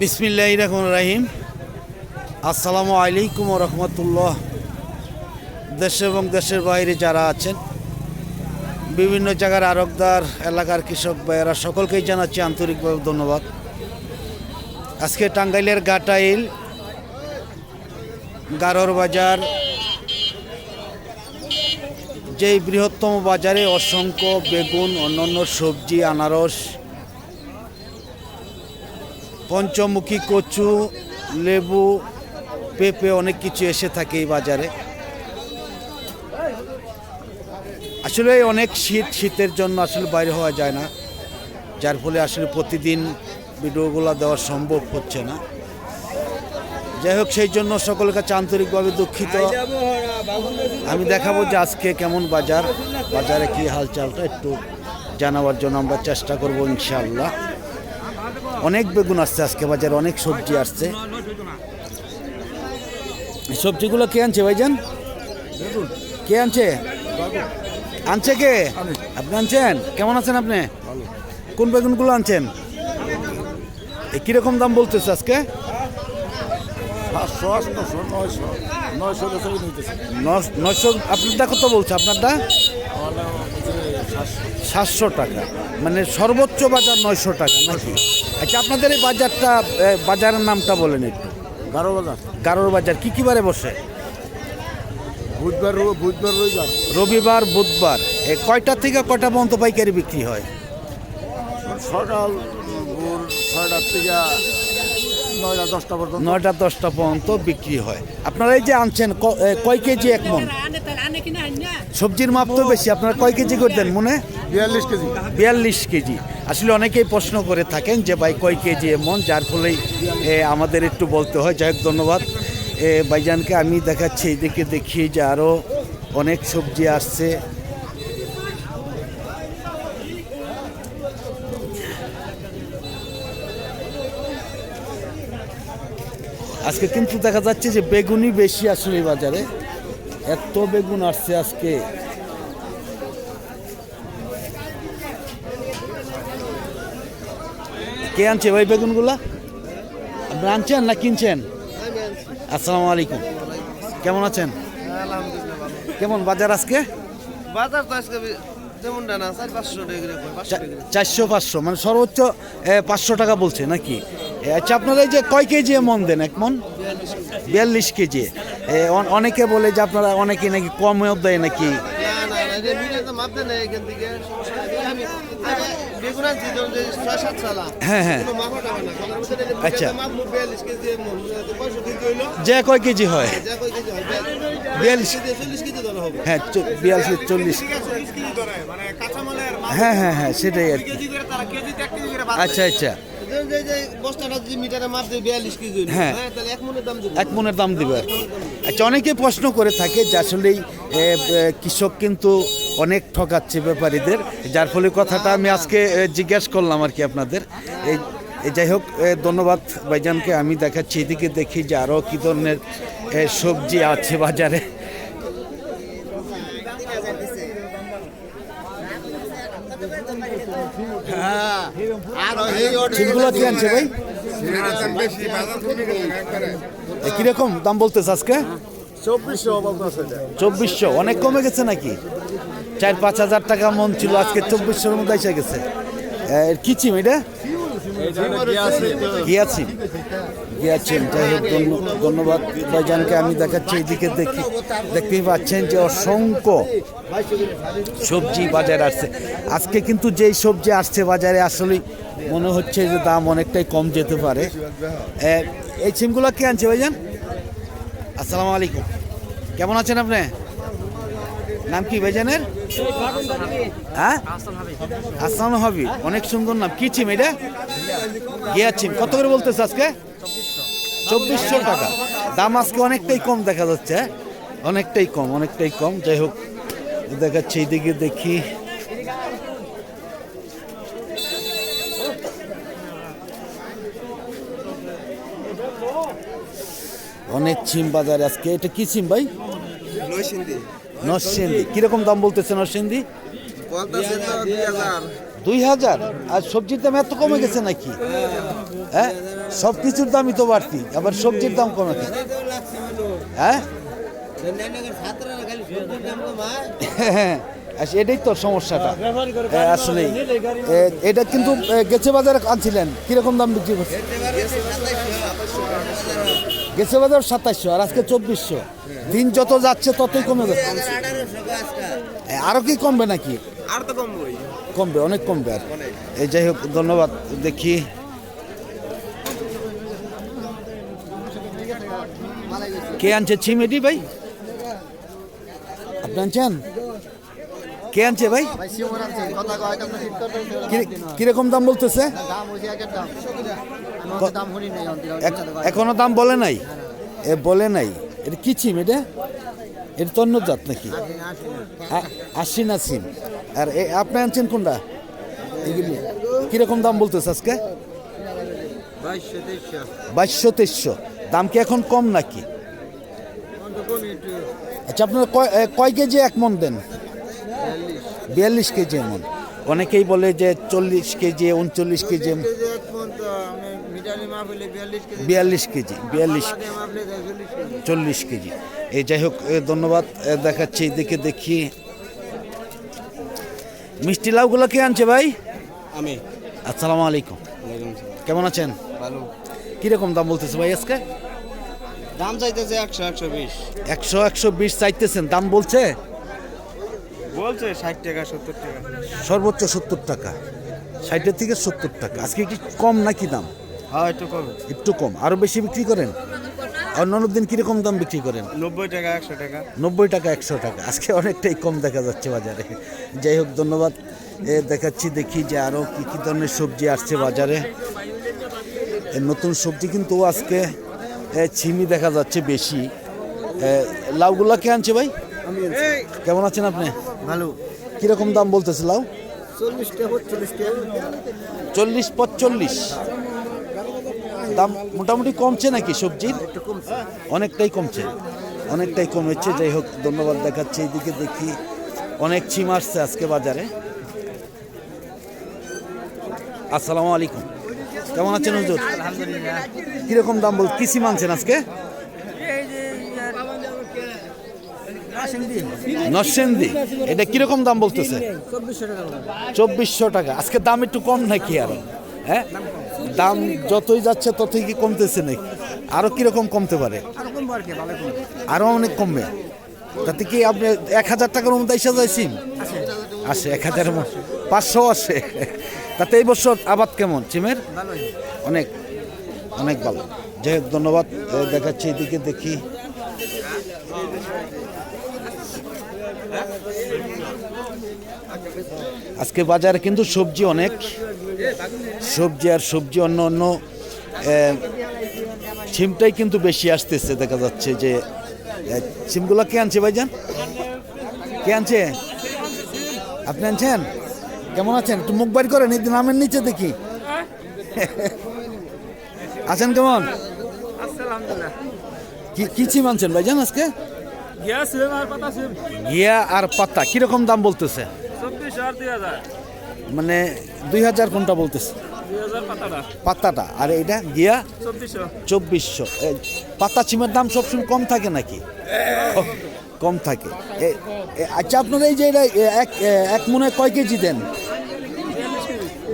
বিসমিল্লাহ রহমান রাহিম আসসালামু আলাইকুম রহমতুল্লাহ। দেশে এবং দেশের বাইরে যারা আছেন, বিভিন্ন জায়গার আরকদার এলাকার কৃষক ভাইয়েরা, সকলকেই জানাচ্ছি আন্তরিকভাবে ধন্যবাদ। আজকে টাঙ্গাইলের গাটাইল গারোর বাজার, যেই বৃহত্তম বাজারে অসংখ্য বেগুন, অন্যান্য সবজি, আনারস পঞ্চমুখী কচু, লেবু, পেঁপে অনেক কিছু এসে থাকে এই বাজারে। আসলে অনেক শীত, শীতের জন্য আসলে বাইরে হওয়া যায় না। যার ফলে আসলে প্রতিদিন ভিডিওগুলো দেওয়া সম্ভব হচ্ছে না। যাই হোক, সেই জন্য সকলের কাছে আন্তরিকভাবে দুঃখিত। আমি দেখাবো যে আজকে কেমন বাজার, বাজারে কি হালচালটা একটু জানাবার জন্য আমরা চেষ্টা করব ইনশাআল্লাহ। অনেক বেগুন আসছে আজকে বাজারে অনেক সবজি আসছে। সবজিগুলো কে আনছে ভাইজান? কে আনছে? আনছে কে? আপনি আনছেন? কেমন আছেন আপনি? কোন বেগুনগুলো আনছেন? কীরকম দাম বলতেছে আজকে? নশো আপনারটা কত বলছে? আপনারটা সাতশো টাকা। মানে সর্বোচ্চ বাজার নয়শো টাকা নাকি? আচ্ছা আপনাদের এই বাজারটা বাজারের নামটা বলেন একটু। গারো বাজার। গারোর বাজার কী কী বারে বসে? বুধবার বুধবার রবিবার। রবিবার বুধবার। কয়টা থেকে কয়টা পর্যন্ত পাইকারি বিক্রি হয়? সকাল ভোর ছয়টার থেকে নয়টা দশটা পর্যন্ত? নয়টা দশটা পর্যন্ত বিক্রি হয়। আপনারা এই যে আনছেন কয় কেজি এক মন? সবজির মাপ তো বেশি আপনারা কয় কেজি করে দেন মনে? বিয়াল্লিশ কেজি। বিয়াল্লিশ কেজি। আসলে অনেকেই প্রশ্ন করে থাকেন যে ভাই কয় কেজি এমন যার ফলেই এ, আমাদের একটু বলতে হয়। যাই হোক ধন্যবাদ। এ, ভাইজানকে আমি দেখাচ্ছি এদিকে দেখি যে আরও অনেক সবজি আসছে। আজকে কিন্তু দেখা যাচ্ছে যে বেগুনই বেশি আসলে এই বাজারে। এত বেগুন আসছে আজকে। কে আনছে ভাই বেগুনগুলা? আপনি আনছেন না কিনছেন? আসসালামু আলাইকুম। কেমন আছেন? কেমন বাজার আজকে? বাজার তো আজকে চারশো পাঁচশো মানে সর্বোচ্চ পাঁচশো টাকা বলছে নাকি? আচ্ছা আপনারা এই যে কয় কেজি মন দেন এক মন? বিয়াল্লিশ কেজি। অনেকে বলে যে আপনারা অনেকে নাকি কমেও দেয় নাকি? হ্যাঁ, হ্যাঁ। আচ্ছা। যে কয় কেজি হয়? বিয়াল্লিশ। হ্যাঁ বিয়াল্লিশ চল্লিশ। হ্যাঁ হ্যাঁ হ্যাঁ সেটাই আর কি। আচ্ছা আচ্ছা। হ্যাঁ। হ্যাঁ তাহলে এক মনের দাম এক মনের দাম দিবে। আর আচ্ছা অনেকে প্রশ্ন করে থাকে যে আসলেই কৃষক কিন্তু অনেক ঠকাচ্ছে ব্যাপারীদের যার ফলে কথাটা আমি আজকে জিজ্ঞেস করলাম আর কি আপনাদের। এই এই যাই হোক ধন্যবাদ ভাইজানকে। আমি দেখাচ্ছি এদিকে দেখি যে আরও কী ধরনের সবজি আছে বাজারে। কি আনছে ভাই? কীরকম দাম বলতেছে আজকে? চব্বিশশো আছে অনেক কমে গেছে নাকি? চার পাঁচ হাজার টাকা মন ছিল আজকে চব্বিশশোর মধ্যে এসে গেছে। কি চিম এটা? গিয়াছিম গিয়াছিম যাই হোক ধন্যবাদ ভাইজানকে। আমি দেখাচ্ছি এইদিকে দেখি, দেখতেই পাচ্ছেন যে অসংখ্য সবজি বাজারে আসছে। আজকে কিন্তু যেই সবজি আসছে বাজারে, আসলেই মনে হচ্ছে যে দাম অনেকটাই কম যেতে পারে। এই সিমগুলো কে আনছে ভাইজান? আসসালামু আলাইকুম। কেমন আছেন আপনি? নাম কি ভাইজানের? হ্যাঁ? আসান হবি। অনেক সুন্দর নাম। কি চিম এটা? গিয়া চিম কত করে বলতেছে আজকে? চব্বিশশো টাকা। দাম আজকে অনেকটাই কম দেখা যাচ্ছে? অনেকটাই কম অনেকটাই কম। যাই হোক দেখাচ্ছে এইদিকে দেখি। অনেক চিম বাজার আজকে। এটা কি চিম ভাই? নরসিংদী। কীরকম দাম বলতেছে তো দুই হাজার? আর সবজির দাম এত কমে গেছে নাকি? হ্যাঁ? সব কিছুর দামই তো বাড়তি আবার সবজির দাম কমে কেন হ্যাঁ? হ্যাঁ আচ্ছা, এটাই তো সমস্যাটা। আসলে এটা কিন্তু গেছে বাজারে আনছিলেন কীরকম দাম বিক্রি করছে? গেছে বাজার সাতাইশশো আর আজকে চব্বিশশো। দিন যত যাচ্ছে ততই কমে যাচ্ছে। এ, আরও কি কমবে নাকি? আর তো কমবই। কমবে অনেক কমবে আর। এই যাই হোক ধন্যবাদ দেখি। কে আনছে? ছিমেটি ভাই? আপনি আনছেন? কে আনছে ভাই? কীরকম দাম বলতেছে? এখনও দাম বলে নাই? এ বলে নাই। এটা কি ছিম এটা? এটা তন্ন জাত নাকি? আ- আশি না সিম আর আপনি আনছেন কোনটা? এগুলি। কীরকম দাম বলতেছে আজকে? বাইশশো তেইশশো। দাম কি এখন কম নাকি? আচ্ছা আপনারা কয় কেজি এক মন দেন? বিয়াল্লিশ কেজি এমন অনেকেই বলে যে চল্লিশ কেজি, উনচল্লিশ কেজি। বিয়াল্লিশ কেজি, বিয়াল্লিশ চল্লিশ কেজি। এই যাই হোক ধন্যবাদ দেখাচ্ছি এদিকে দেখি। মিষ্টি লাউগুলো কে আনছে ভাই? আমি। আসসালামু আলাইকুম। কেমন আছেন? ভালো। কীরকম দাম বলতেছে ভাই আজকে? দাম চাইতেছে একশো একশো বিশ। একশো একশো বিশ চাইতেছেন দাম বলছে? বলছে ষাট টাকা সত্তর টাকা। সর্বোচ্চ সত্তর টাকা ষাটের থেকে সত্তর টাকা। আজকে কি কম নাকি দাম? হ্যাঁ একটু কমে। একটু কম আরও বেশি বিক্রি করেন? অন্যান্য দিন কীরকম দাম বিক্রি করেন? নব্বই টাকা একশো টাকা। নব্বই টাকা একশো টাকা। আজকে অনেকটাই কম দেখা যাচ্ছে বাজারে। যাই হোক ধন্যবাদ। এ দেখাচ্ছি দেখি যে আরও কী কী ধরনের সবজি আসছে বাজারে। নতুন সবজি কিন্তু আজকে ছিমি দেখা যাচ্ছে বেশি। লাউগুলা কে আনছে ভাই? কেমন আছেন আপনি? ভালো। কীরকম দাম বলতেছে লাউ? টাকা চল্লিশ টাকা। চল্লিশ পঁচল্লিশ দাম মোটামুটি কমছে নাকি সবজির? অনেকটাই কমছে। অনেকটাই কমেছে। যাই হোক, ধন্যবাদ দেখাচ্ছে। এইদিকে দেখি অনেক ছিম আসছে আজকে বাজারে। আসসালামু আলাইকুম। কেমন আছেন হুজুর? কীরকম দাম বল, কি সিম আনছেন আজকে? নরসেন্দি এটা কীরকম দাম বলতেছে? চব্বিশশো টাকা। আজকে দাম একটু কম নাকি আরও? হ্যাঁ? দাম যতই যাচ্ছে ততই কি কমতেছে নাকি? আরও কীরকম কমতে পারে? আরও অনেক কমবে। তাতে কি আপনি এক হাজার টাকার মধ্যে এসে সিম? আসে এক হাজারের মধ্যে পাঁচশো আসে তাতে এই বছর আবাদ কেমন সিমের? অনেক। অনেক ভালো। যাই হোক ধন্যবাদ। দেখাচ্ছি এদিকে দেখি। আজকে বাজারে কিন্তু সবজি অনেক। সবজি আর সবজি অন্য অন্য আহ, সিমটাই কিন্তু বেশি আসতেছে দেখা যাচ্ছে যে আহ, সিমগুলো কে আনছে ভাইজান? কে আনছে? আপনি আনছেন? কেমন আছেন? একটু মুখ বাড়ি করেন এই নামের নিচে দেখি। আছেন কেমন? কি কি সিম আনছেন ভাইজান আজকে? গিয়া আর পাতা কীরকম দাম বলতেছে? মানে দুই হাজার কোনটা বলতেছে? পাতাটা। আর এটা গিয়া? চব্বিশশো। পাতা চিমের দাম সবসময় কম থাকে নাকি? ক- কম থাকে। আচ্ছা আপনারা এই যে এটা এক এক মনে কয় কেজি দেন?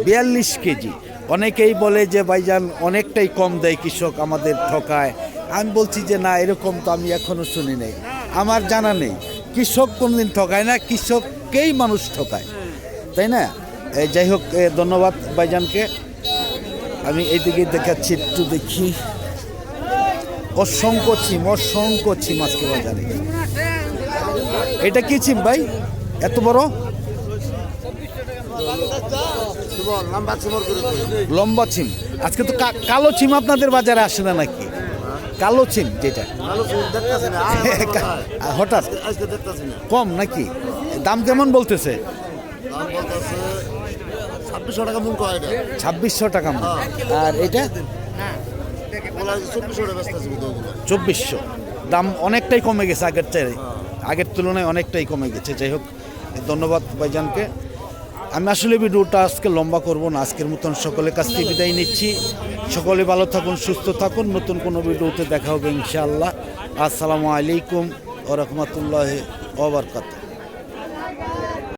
বিয়াল্লিশ কেজি। অনেকেই বলে যে ভাইজান অনেকটাই কম দেয় কৃষক আমাদের ঠকায়। আমি বলছি যে না এরকম তো আমি এখনও শুনি নাই। আমার জানা নেই। কৃষক কোনদিন ঠকায় না? কৃষককেই মানুষ ঠকায়। তাই না? যাই হোক ধন্যবাদ ভাইজানকে। আমি এইদিকে দেখাচ্ছি একটু দেখি। অসংখ্য ছিম অসংখ্য ছিম আজকে বাজারে। এটা কি ছিম ভাই? এত বড়? লম্বা ছিম আজকে তো কালো ছিম আপনাদের বাজারে আসে না নাকি? কালো চিম যেটা। হঠাৎ। কম নাকি? দাম কেমন বলতেছে? ছাব্বিশশো টাকা মূল ছাব্বিশশো টাকা মণ। আর এটা? চব্বিশশো। দাম অনেকটাই কমে গেছে আগের চেয়ে। আগের তুলনায় অনেকটাই কমে গেছে। যাই হোক ধন্যবাদ ভাইজানকে। আমি আসলে ভিডিওটা আজকে লম্বা করব না। আজকের মতন সকলের কাছ থেকে বিদায় নিচ্ছি। সকলে ভালো থাকুন সুস্থ থাকুন। নতুন কোনো ভিডিওতে দেখা হবে ইনশাআল্লাহ। আসসালামু আলাইকুম ও রহমতুল্লাহ ওবরকাত